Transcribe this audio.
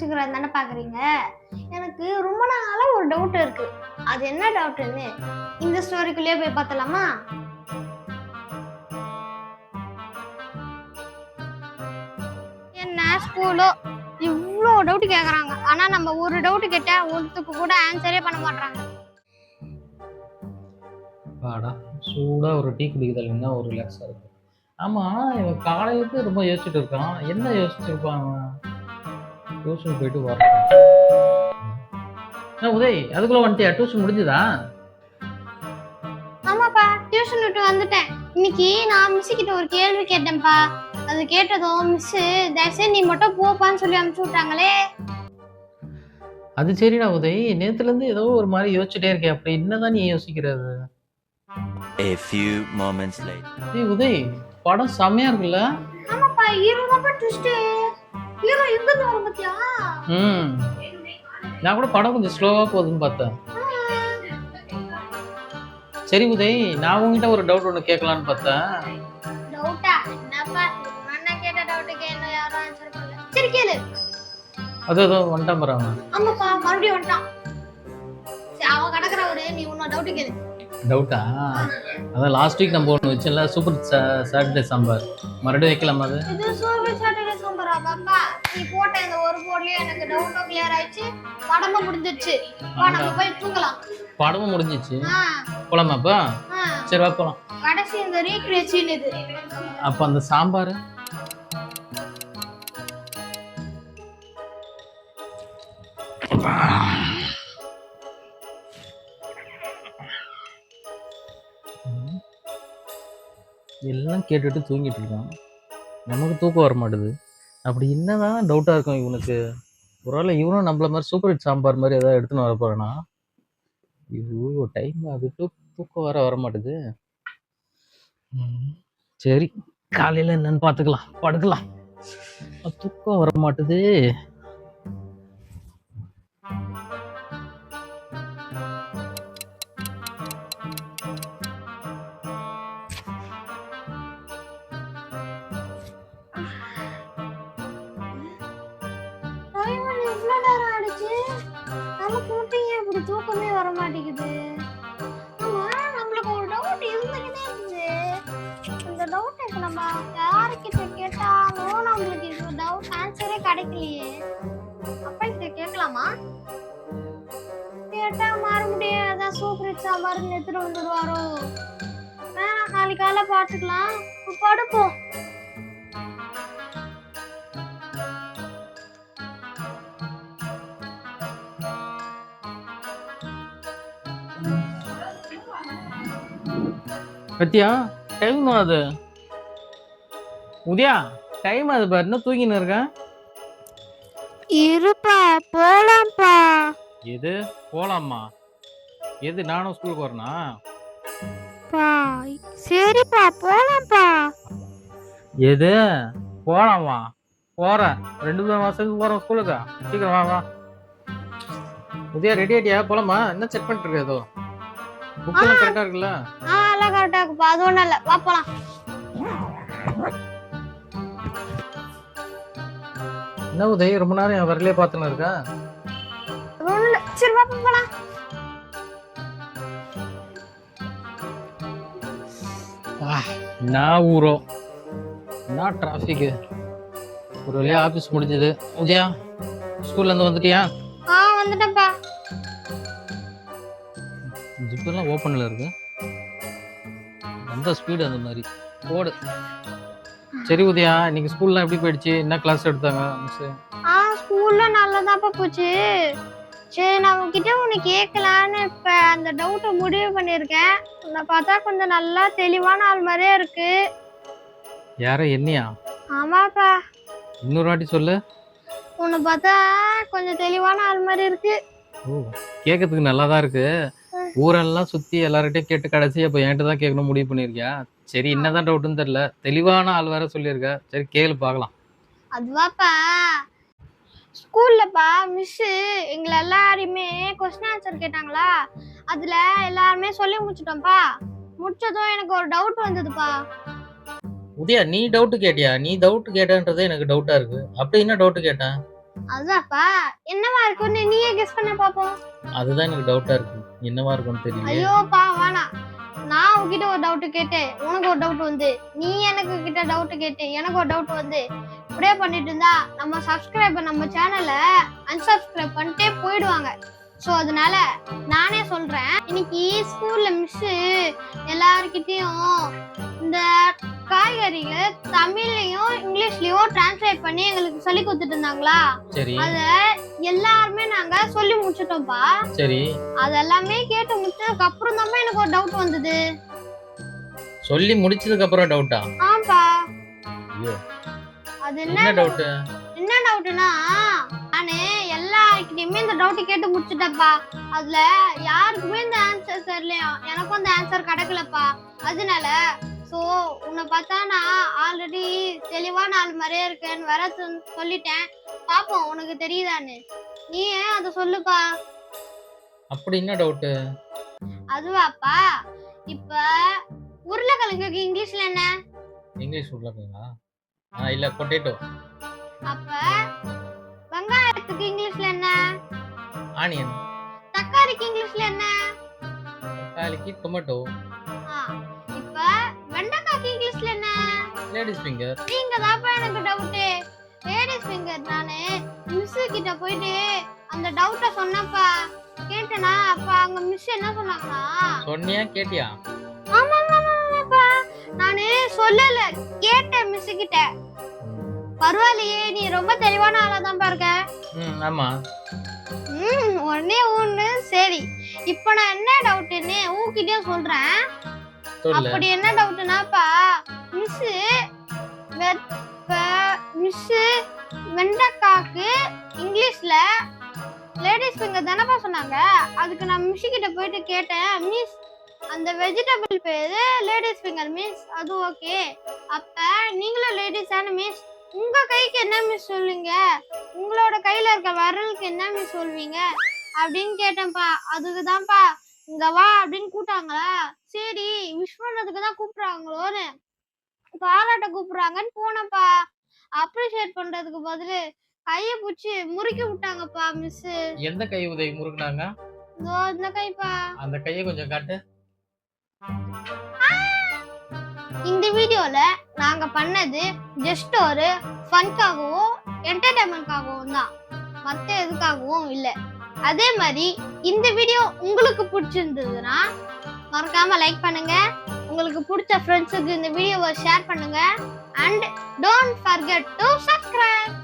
யோசிக்கிறது தானே பாக்குறீங்க? எனக்கு ரொம்ப நாளா ஒரு டவுட் இருக்கு. அது என்ன டவுட்னு இந்த ஸ்டோரிக்குள்ளேயே போய் பார்த்தலாமா என்ன ஸ்கூலோ இவ்வளோ டவுட் கேட்குறாங்க ஆனா நம்ம ஒரு டவுட் கேட்டா ஒருத்துக்கு கூட ஆன்சரே பண்ண மாட்டாங்க பாடா சூடாக ஒரு டீ குடிக்கிறதுனா ஒரு ரிலாக்ஸாக இருக்கும். ஆமாம் இவன் காலையிலேருந்து ரொம்ப யோசிச்சுட்டு இருக்கான். என்ன யோசிச்சிருப்பான்? டியூஷன் போயிட்டு என்ன உதய் அதுக்குள்ளே வந்துட்டியா? டியூஷன் முடிஞ்சுதா? ஆமாப்பா டியூஷன் விட்டு வந்துட்டேன். இன்னைக்கு நான் மிஸ் கிட்ட ஒரு கேள்வி கேட்டேன்ப்பா. அது கேட்டதும் மிஸ் தயவுசெய்து நீ மட்டும் போப்பான்னு சொல்லி அனுப்பிச்சு விட்டாங்களே. அது சரிடா உதய் நேத்துலேருந்து ஏதோ ஒரு மாதிரி யோசிச்சுட்டே இருக்கே அப்படி என்னதான் நீ யோசிக்கிறது A few moments later. ஏய் உதய் படம் செம்மையா இருக்குல்ல? ஆமாப்பா ஹீரோ தான் ட்விஸ்ட் ஹீரோ எங்க இருந்து வரும் பாத்தியா? ம். நான் கூட படம் கொஞ்சம் ஸ்லோவாக போகுதுன்னு பார்த்தேன். சரி உதய் நான் உங்ககிட்ட ஒரு டவுட் ஒன்று கேட்கலான்னு பார்த்தேன். டவுட்டா என்னப்பா நான் கேட்ட டவுட்டுக்கு என்ன யாரும் ஆன்சர் பண்ணல. சரி கேளு. அது அதோ வந்துட்டான் பாரு அவன். ஆமாப்பா மறுபடியும் வந்துட்டான். சரி அவன் கிடக்குற நீ உன்னோட டவுட்டு கேளு. டவுட்டா அதான் லாஸ்ட் வீக் நம்ம ஒன்று வச்சல சூப்பர் சாட்டர்டே சாம்பார். மறுபடியும் வைக்கலாமா அது. இது சூப்பர் சாட்டர்டே சாம்பாரா பாப்பா? நீ போட்ட இந்த ஒரு போர்ட்லயே எனக்கு டவுட்டும் கிளியர் ஆயிடுச்சு. படமும் முடிஞ்சிருச்சு. வா நம்ம போய் தூங்கலாம். படமும் முடிஞ்சிச்சு ஆ. போலாமாப்பா ஆ. சரி வா போலாம். கடைசி இந்த ரீக்ரியேஷன் இது. அப்போ அந்த சாம்பார்? எல்லாம் கேட்டுட்டு தூங்கிட்டு இருக்கான். நமக்கு தூக்கம் வர மாட்டுது அப்படி என்னதான் டவுட்டாக இருக்கும் இவனுக்கு. ஒருவேளை இவனும் நம்மள மாதிரி சூப்பர் ஹிட் சாம்பார் மாதிரி ஏதாவது எடுத்துன்னு வர போறானா? ஐயோ டைம் ஆகிட்டு தூக்கம் வர வர மாட்டுது சரி காலையில் என்னன்னு பார்த்துக்கலாம் படுக்கலாம். தூக்கம் வர மாட்டுது டவுட் இருக்கு. நம்ம யாருக்கிட்ட கேட்டாலும் நம்மளுக்கு இந்த டவுட் ஆன்சரே கிடைக்கலையே. அப்பா கிட்ட கேட்கலாமா கேட்டா மறுபடியும் ஏதாவது சூப்பர் மருந்து எடுத்துட்டு வந்துடுவாரோ வேணாம் நாளைக்கு காலை பார்த்துக்கலாம் படுப்போம் பத்தியா டைம் அது? உதயா டைம் அது பாரு. இன்னும் தூங்கின்னு இருக்கேன் இருப்பா போலாம்ப்பா. எது? போலாமா? எது? நானும் ஸ்கூலுக்கு வரனா? பா சரிப்பா போலாம்ப்பா. எது? போலாமா? போறேன் ரெண்டு மூணு மாசத்துக்கு போறோம் ஸ்கூலுக்கு சீக்கிரம் வா வா. உதயா ரெடி ஆயிட்டியா? போலாமா? என்ன செக் பண்ணிட்டு இருக்க ஏதோ? புக் எல்லாம் கரெக்டா இருக்குல்ல? ஆ இருக்குப்பா அது ஒண்ணும் இல்ல. வா போலாம். என்ன உதய் ரொம்ப நேரம் என் வரலையே பார்த்துன்னு இல்ல. சரி வா போலாம். நான் ஊரோ? என்ன டிராஃபிக்கு ஒரு வழியா ஆஃபீஸ் முடிஞ்சது. உதயா ஸ்கூல்ல இருந்து வந்துட்டியா? ஆ வந்துட்டேன்ப்பா. ஜிப்பெல்லாம் ஓப்பனில் இருக்கு. அந்த ஸ்பீடு அந்த மாதிரி. போடு சரி உதயா இன்னைக்கு ஸ்கூல்லாம் எப்படி போயிடுச்சு? என்ன கிளாஸ் எடுத்தாங்க? மிஸ் ஆ ஸ்கூல்ல நல்லதாப்பா போச்சு. சரி நான் உன்கிட்ட ஒன்று கேட்கலான்னு இப்போ அந்த டவுட்டை முடிவு பண்ணியிருக்கேன். உன்னை பார்த்தா கொஞ்சம் நல்லா தெளிவான ஆள் மாதிரியே இருக்கு. யார என்னையா? ஆமாப்பா. இன்னொரு வாட்டி சொல்லு. உன்னை பார்த்தா கொஞ்சம் தெளிவான ஆள் மாதிரி இருக்கு. ஓ கேட்கறதுக்கு நல்லா தான் இருக்கு. ஊரெல்லாம் சுத்தி எல்லார்கிட்டயும் கேட்டு கடைசி அப்போ என்கிட்ட தான் கேட்கணும் முடிவு பண்ணியிருக்கியா சரி என்னதான் டவுட்டுன்னு தெரியல. தெளிவான ஆள் வேற சொல்லியிருக்க. சரி கேளு பார்க்கலாம். அதுவாப்பா. ஸ்கூல்லப்பா மிஸ்ஸு எங்களை எல்லாரையுமே கொஸ்டின் ஆன்சர் கேட்டாங்களா? அதில் எல்லாருமே சொல்லி முடிச்சிட்டோம்ப்பா. முடிச்சதும் எனக்கு ஒரு டவுட் வந்ததுப்பா. உதயா நீ டவுட் கேட்டியா? நீ டவுட் கேட்டன்றதே எனக்கு டவுட்டா இருக்கு. அப்படி என்ன டவுட் கேட்டேன்? அதான்ப்பா என்னவா இருக்குன்னு நீயே கெஸ் பண்ண பாப்போம். அதுதான் எனக்கு டவுட்டா இருக்கு. என்னவா இருக்கும்னு தெரியல ஐயோப்பா வேணாம். நான் உன்கிட்ட ஒரு டவுட் கேட்டு உனக்கு ஒரு டவுட் வந்து. நீ எனக்கு கிட்ட டவுட் கேட்டு எனக்கு ஒரு டவுட் வந்து. இப்படியே பண்ணிட்டு இருந்தா நம்ம சப்ஸ்கிரைபர் நம்ம சேனலை அன்சப்ஸ்கிரைப் பண்ணிட்டே போயிடுவாங்க. ஸோ அதனால நானே சொல்றேன். இன்னைக்கு ஸ்கூல்ல மிஸ் எல்லார்கிட்டயும் இந்த காய்கறிகளை தமிழ்லயும் இங்கிலீஷ்லயும் டிரான்ஸ்லேட் பண்ணி எங்களுக்கு சொல்லி கொடுத்துட்டு இருந்தாங்களா சரி. அத எல்லாருமே நாங்க சொல்லி முடிச்சிட்டோம்ப்பா சரி. அதெல்லாமே கேட்டு முடிச்சதுக்கு அப்புறம் தான் எனக்கு ஒரு டவுட் வந்தது. சொல்லி முடிச்சதுக்கு அப்புறம் டவுட்டா ஆம்பா ஐயோ. அது என்ன டவுட் என்ன டவுட்னா நானு எல்லாருக்கிட்டயுமே இந்த டவுட் கேட்டு முடிச்சிட்டேன்ப்பா அதுல யாருக்குமே இந்த ஆன்சர் தெரியலையா? எனக்கும் அந்த ஆன்சர் கிடைக்கலப்பா. அதனால சோ உன்னை பார்த்தா நான் ஆல்ரெடி தெளிவான ஆள் மாதிரியே இருக்கேன்னு சொல்- சொல்லிட்டேன். பாப்போம் உனக்கு தெரியுதான்னு. நீ ஏன் அதை சொல்லுப்பா? அப்படி என்ன டவுட் அதுவாப்பா இப்ப உருளைக்கிழங்குக்கு இங்கிலீஷ்ல என்ன? இங்கிலீஷ் உள்ளதுங்களா ஆ இல்ல பொட்டேட்டோ அப்ப வெங்காயத்துக்கு இங்கிலீஷ்ல என்ன? ஆனியன். தக்காளிக்கு இங்கிலீஷ்ல என்ன? தக்காளிக்கு டொமேட்டோ லேடிஸ் ஃபிங்கர் நீங்க தான்ப்பா எனக்கு டவுட்டு லேடிஸ் ஃபிங்கர் நானு. மிஸ் கிட்ட போயிட்டு அந்த டவுட்ட சொன்னப்பா கேட்டனா? அப்ப அங்க மிஸ் என்ன சொன்னாங்கன்னா? சொன்னியா? கேட்டியா? ஆமா ஆமா, ஆமா, ஆமாப்பா நானு சொல்லல. கேட்டேன் மிஸ் கிட்ட. பரவாயில்லையே நீ ரொம்ப தெளிவான ஆளா தான் ம் ஆமா. ம் ஒன்னே ஒண்ணு சரி. இப்போ நான் என்ன டவுட்னு உன்கிட்டயும் சொல்றேன். சொல்லு அப்படி என்ன டவுட்னாப்பா மிஸ் மிஸ் வெண்டக்காக்கு இங்கிலீஷ்ல லேடிஸ் ஃபிங்கர் தானப்பா சொன்னாங்க. அதுக்கு நான் மிஸ் கிட்ட போயிட்டு கேட்டேன். மிஸ் அந்த வெஜிடபிள் பேரு லேடிஸ் ஃபிங்கர் மிஸ் அது ஓகே அப்ப நீங்களும் லேடிஸ் தானே மிஸ் உங்க கைக்கு என்ன மிஸ் சொல்லுவீங்க? உங்களோட கையில இருக்க வரலுக்கு என்ன மிஸ் சொல்வீங்க அப்படின்னு கேட்டேன்ப்பா. அதுக்கு தான்ப்பா இங்க வா அப்படின்னு கூட்டாங்களா சரி விஷ் பண்ணதுக்கு தான் கூப்பிடுறாங்களோன்னு. பாராட்ட கூப்பிடுறாங்கன்னு போனேன்ப்பா அப்ரிஷியேட் பண்றதுக்கு பதிலு கைய பிடிச்சி முறுக்கி விட்டாங்கப்பா மிஸ் எந்த கை உதவி முறுக்குனாங்க? இதோ இந்த கைப்பா. அந்த கையை கொஞ்சம் காட்டு. இந்த வீடியோல நாங்க பண்ணது ஜஸ்ட் ஒரு ஃபன்காகவும் என்டர்டைன்மெண்ட்காகவும் தான். மத்த எதுக்காகவும் இல்ல. அதே மாதிரி இந்த வீடியோ உங்களுக்கு பிடிச்சிருந்ததுன்னா மறக்காம லைக் பண்ணுங்க. உங்களுக்கு பிடிச்ச ஃப்ரெண்ட்ஸுக்கு இந்த வீடியோவை ஷேர் பண்ணுங்க. And don't forget to subscribe